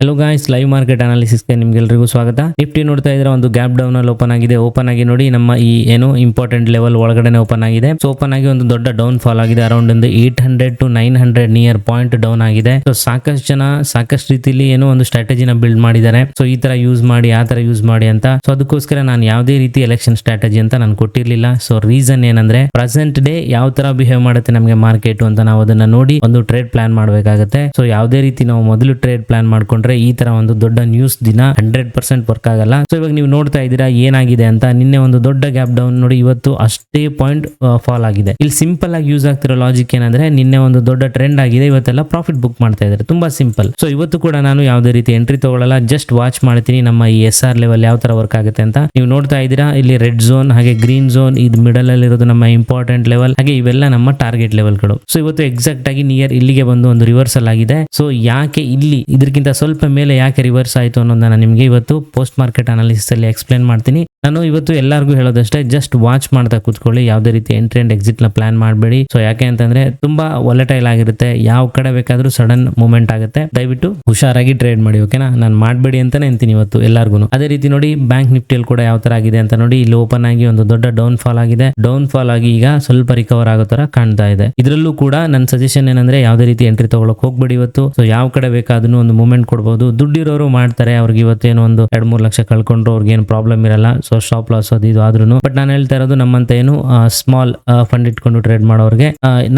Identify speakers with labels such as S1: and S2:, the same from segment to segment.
S1: Hello guys live market ಅನಾಲಿಸಿಸ್ಗೆ ನಿಮ್ಗೆಲ್ರಿಗೂ ಸ್ವಾಗತ. ನಿಫ್ಟಿ ನೋಡ್ತಾ ಇದ್ರೆ ಒಂದು ಗ್ಯಾಪ್ ಡೌನ್ ಅಲ್ಲಿ ಓಪನ್ ಆಗಿದೆ. ಓಪನ್ ಆಗಿ ನೋಡಿ ನಮ್ಮ ಈ, ಏನು ಇಂಪಾರ್ಟೆಂಟ್ ಲೆವೆಲ್ ಒಳಗಡೆ ಓಪನ್ ಆಗಿದೆ. ಸೊ ಓಪನ್ ಆಗಿ ಒಂದು ದೊಡ್ಡ ಡೌನ್ ಫಾಲ್ ಆಗಿದೆ. ಅರೌಂಡ್ ಒಂದು eight hundred to nine hundred near point down ಆಗಿದೆ. ಸೊ ಸಾಕಷ್ಟು ಜನ ಸಾಕಷ್ಟು ರೀತಿಯಲ್ಲಿ ಏನೋ ಒಂದು ಸ್ಟ್ರಾಟಜಿನ ಬಿಲ್ಡ್ ಮಾಡಿದ್ದಾರೆ. ಸೊ ಈ ತರ ಯೂಸ್ ಮಾಡಿ, ಆ ತರ ಯೂಸ್ ಮಾಡಿ ಅಂತ. ಸೊ ಅದಕ್ಕೋಸ್ಕರ ನಾನು ಯಾವುದೇ ರೀತಿ ಎಲೆಕ್ಷನ್ ಸ್ಟ್ರಾಟಜಿ ಅಂತ ನಾನು ಕೊಟ್ಟಿರ್ಲಿಲ್ಲ. ಸೊ ರೀಸನ್ ಏನಂದ್ರೆ ಪ್ರೆಸೆಂಟ್ ಡೇ ಯಾವ ತರ ಬಿಹೇವ್ ಮಾಡುತ್ತೆ ನಮಗೆ ಮಾರ್ಕೆಟ್ ಅಂತ ನಾವು ಅದನ್ನ ನೋಡಿ ಒಂದು ಟ್ರೇಡ್ ಪ್ಲಾನ್ ಮಾಡಬೇಕಾಗುತ್ತೆ. ಸೊ ಯಾವುದೇ ರೀತಿ ನಾವು ಮೊದಲು ಟ್ರೇಡ್ ಪ್ಲಾನ್ ಮಾಡ್ಕೊಂಡ್ರೆ ಈ ತರ ಒಂದು ದೊಡ್ಡ ನ್ಯೂಸ್ ದಿನ ಹಂಡ್ರೆಡ್ ಪರ್ಸೆಂಟ್ ವರ್ಕ್ ಆಗಲ್ಲ. ಸೊ ಇವಾಗ ನೀವು ನೋಡ್ತಾ ಇದ್ದೀರಾ ಏನಾಗಿದೆ ಅಂತ ನಿನ್ನೆ ಒಂದು ದೊಡ್ಡ ಗ್ಯಾಪ್ ಡೌನ್ ನೋಡಿ ಇವತ್ತು ಅಷ್ಟೇ ಪಾಯಿಂಟ್ ಫಾಲ್ ಆಗಿದೆ. ಇಲ್ಲಿ ಸಿಂಪಲ್ ಆಗಿ ಯೂಸ್ ಆಗ್ತಿರೋ ಲಾಜಿಕ್ ಏನಂದ್ರೆ ನಿನ್ನೆ ಒಂದು ದೊಡ್ಡ ಟ್ರೆಂಡ್ ಆಗಿದೆ, ಇವತ್ತೆಲ್ಲ ಪ್ರಾಫಿಟ್ ಬುಕ್ ಮಾಡ್ತಾ ಇದ್ದಾರೆ. ತುಂಬಾ ಸಿಂಪಲ್ ಸೊ ಇವತ್ತು ಕೂಡ ನಾನು ಯಾವುದೇ ರೀತಿ ಎಂಟ್ರಿ ತಗೊಳ್ಳಲ್ಲ ಜಸ್ಟ್ ವಾಚ್ ಮಾಡ್ತೀನಿ ನಮ್ಮ ಈ ಎಸ್ ಆರ್ ಲೆವೆಲ್ ಯಾವ ತರ ವರ್ಕ್ ಆಗುತ್ತೆ ಅಂತ. ನೀವು ನೋಡ್ತಾ ಇದ್ದೀರಾ, ಇಲ್ಲಿ ರೆಡ್ ಝೋನ್ ಹಾಗೆ ಗ್ರೀನ್ ಝೋನ್ ಇದು ಮಿಡಲ್ ಅಲ್ಲಿ ಇರೋದು ನಮ್ಮ ಇಂಪಾರ್ಟೆಂಟ್ ಲೆವೆಲ್ ಹಾಗೆ ಇವೆಲ್ಲ ನಮ್ಮ ಟಾರ್ಗೆಟ್ ಲೆವೆಲ್ಗಳು ಸೊ ಇವತ್ತು ಎಕ್ಸಾಕ್ಟ್ ಆಗಿ ನಿಯರ್ ಇಲ್ಲಿಗೆ ಬಂದು ಒಂದು ರಿವರ್ಸಲ್ ಆಗಿದೆ. ಸೊ ಯಾಕೆ ಇಲ್ಲಿ ಇದಕ್ಕಿಂತ ಸ್ವಲ್ಪ ಮೇಲೆ ಯಾಕೆ ರಿವರ್ಸ್ ಆಯಿತು ಅನ್ನೋದನ್ನ ನಿಮಗೆ ಇವತ್ತು ಪೋಸ್ಟ್ ಮಾರ್ಕೆಟ್ ಅನಾಲಿಸಿಸ್ ಅಲ್ಲಿ ಎಕ್ಸ್ಪ್ಲೇನ್ ಮಾಡ್ತೀನಿ. ನಾನು ಇವತ್ತು ಎಲ್ಲರಿಗೂ ಹೇಳೋದಷ್ಟೇ ಜಸ್ಟ್ ವಾಚ್ ಮಾಡ್ತಾ ಕೂತ್ಕೊಳ್ಳಿ. ಯಾವುದೇ ರೀತಿ ಎಂಟ್ರಿ ಅಂಡ್ ಎಕ್ಸಿಟ್ನ ಪ್ಲಾನ್ ಮಾಡಬೇಡಿ. ಸೊ ಯಾಕೆ ಅಂತಂದ್ರೆ ತುಂಬಾ ಒಲೆಟೈಲ್ ಆಗಿರುತ್ತೆ. ಯಾವ ಕಡೆ ಬೇಕಾದರೂ ಸಡನ್ ಮೂವ್ಮೆಂಟ್ ಆಗುತ್ತೆ. ದಯವಿಟ್ಟು ಹುಷಾರಾಗಿ ಟ್ರೇಡ್ ಮಾಡಿ ಓಕೆನಾ ನಾನು ಮಾಡಬೇಡಿ ಅಂತಾನೆ ಅಂತೀನಿ ಇವತ್ತು ಎಲ್ಲರಿಗೂ ಅದೇ ರೀತಿ ನೋಡಿ ಬ್ಯಾಂಕ್ ನಿಫ್ಟಿಯಲ್ಲಿ ಕೂಡ ಯಾವ ತರ ಆಗಿದೆ ಅಂತ ನೋಡಿ, ಇಲ್ಲಿ ಓಪನ್ ಆಗಿ ಒಂದು ದೊಡ್ಡ ಡೌನ್ ಫಾಲ್ ಆಗಿದೆ. ಡೌನ್ ಫಾಲ್ ಆಗಿ ಈಗ ಸ್ವಲ್ಪ ರಿಕವರ್ ಆಗೋ ತರ ಕಾಣ್ತಾ ಇದೆ. ಇದರಲ್ಲೂ ಕೂಡ ನನ್ನ ಸಜೆಷನ್ ಏನಂದ್ರೆ, ಯಾವುದೇ ರೀತಿ ಎಂಟ್ರಿ ತಗೊಳಕ್ ಹೋಗ್ಬೇಡಿ ಇವತ್ತು. ಸೊ ಯಾವ ಕಡೆ ಬೇಕಾದ್ರೂ ಒಂದು ಮೂವ್ಮೆಂಟ್ ಕೊಡ್ಬೋದು. ದುಡ್ಡಿರೋರು ಮಾಡ್ತಾರೆ, ಅವ್ರಿಗೆ ಇವತ್ತೇನು ಒಂದು ಎರಡ್ ಮೂರು ಲಕ್ಷ ಕಳ್ಕೊಂಡ್ರು, ಅವ್ರಿಗೆ ಏನು ಪ್ರಾಬ್ಲಮ್ ಇರಲ್ಲ. ಸೊ ಸ್ಟಾಪ್ ಲಾಸ್ ಅದು ಇದು ಆದ್ರೂ ಬಟ್ ನಾನು ಹೇಳ್ತಾ ಇರೋದು ನಮ್ಮಂತ ಏನು ಸ್ಮಾಲ್ ಫಂಡ್ ಇಟ್ಕೊಂಡು ಟ್ರೇಡ್ ಮಾಡೋರಿಗೆ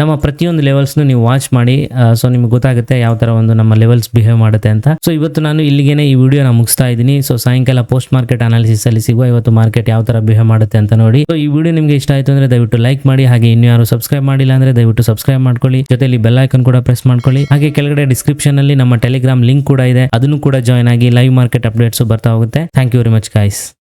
S1: ನಮ್ಮ ಪ್ರತಿಯೊಂದು ಲೆವೆಲ್ಸ್ ನೀವು ವಾಚ್ ಮಾಡಿ ಸೊ ನಿಮ್ಗೆ ಗೊತ್ತಾಗುತ್ತೆ ಯಾವ ತರ ಒಂದು ನಮ್ಮ ಲೆವೆಲ್ಸ್ ಬಿಹೇವ್ ಮಾಡುತ್ತೆ ಅಂತ. ಸೊ ಇವತ್ತು ನಾನು ಇಲ್ಲಿಗೇನೆ ಈ ವಿಡಿಯೋನ ಮುಗಿಸ್ತಾ ಇದ್ದೀನಿ. ಸೊ ಸಾಯಂಕಾಲ ಪೋಸ್ಟ್ ಮಾರ್ಕೆಟ್ ಅನಾಲಿಸಿಸ್ ಅಲ್ಲಿ ಸಿಗುವ ಇವತ್ತು ಮಾರ್ಕೆಟ್ ಯಾವ ತರ ಬಿಹೇವ್ ಮಾಡುತ್ತೆ ಅಂತ ನೋಡಿ. ಸೊ ಈ ವಿಡಿಯೋ ನಿಮಗೆ ಇಷ್ಟ ಆಯ್ತು ಅಂದ್ರೆ ದಯವಿಟ್ಟು ಲೈಕ್ ಮಾಡಿ, ಹಾಗೆ ಇನ್ನು ಯಾರು ಸಬ್ಸ್ಕ್ರೈಬ್ ಮಾಡಿಲ್ಲ ಅಂದ್ರೆ ದಯವಿಟ್ಟು ಸಬ್ಸ್ಕ್ರೈಬ್ ಮಾಡ್ಕೊಳ್ಳಿ. ಜೊತೆಲಿ ಬೆಲ್ ಐಕನ್ ಕೂಡ ಪ್ರೆಸ್ ಮಾಡ್ಕೊಳ್ಳಿ. ಹಾಗೆ ಕೆಳಗಡೆ ಡಿಸ್ಕ್ರಿಪ್ಷನ್ ಅಲ್ಲಿ ನಮ್ಮ ಟೆಲಿಗ್ರಾಮ್ ಲಿಂಕ್ ಕೂಡ ಇದೆ. ಅದನ್ನು ಕೂಡ ಜಾಯ್ನ್ ಆಗಿ ಲೈವ್ ಮಾರ್ಕೆಟ್ ಅಪ್ಡೇಟ್ಸ್ ಬರ್ತಾ ಹೋಗುತ್ತೆ. Thank you very much guys